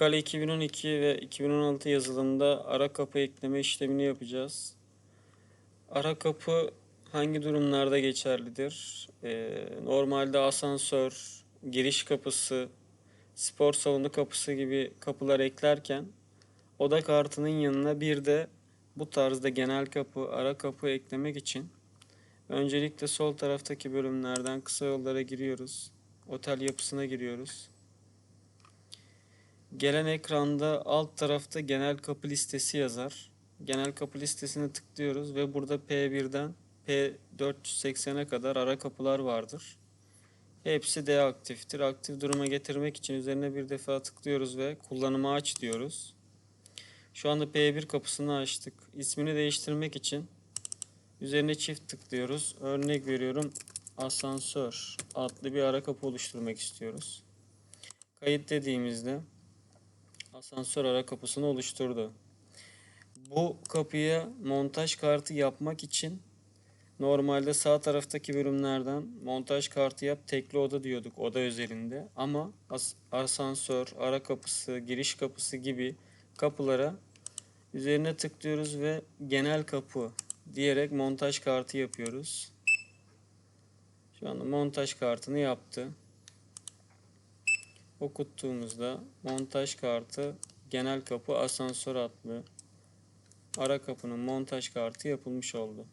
İKAL 2012 ve 2016 yazılımda ara kapı ekleme işlemini yapacağız. Ara kapı hangi durumlarda geçerlidir? Ee, normalde asansör, giriş kapısı, spor salonu kapısı gibi kapılar eklerken oda kartının yanına bir de bu tarzda genel kapı, ara kapı eklemek için öncelikle sol taraftaki bölümlerden kısa yollara giriyoruz. Otel yapısına giriyoruz. Gelen ekranda alt tarafta genel kapı listesi yazar. Genel kapı listesine tıklıyoruz ve burada P1'den P480'e kadar ara kapılar vardır. Hepsi deaktiftir. Aktif duruma getirmek için üzerine bir defa tıklıyoruz ve kullanıma aç diyoruz. Şu anda P1 kapısını açtık. İsmini değiştirmek için üzerine çift tıklıyoruz. Örnek veriyorum asansör adlı bir ara kapı oluşturmak istiyoruz. Kayıt dediğimizde asansör ara kapısını oluşturdu. Bu kapıya montaj kartı yapmak için normalde sağ taraftaki bölümlerden montaj kartı yap tekli oda diyorduk oda özelinde ama as- asansör, ara kapısı, giriş kapısı gibi kapılara üzerine tıklıyoruz ve genel kapı diyerek montaj kartı yapıyoruz. Şu anda montaj kartını yaptı. Okuttuğumuzda montaj kartı genel kapı asansör adlı ara kapının montaj kartı yapılmış oldu.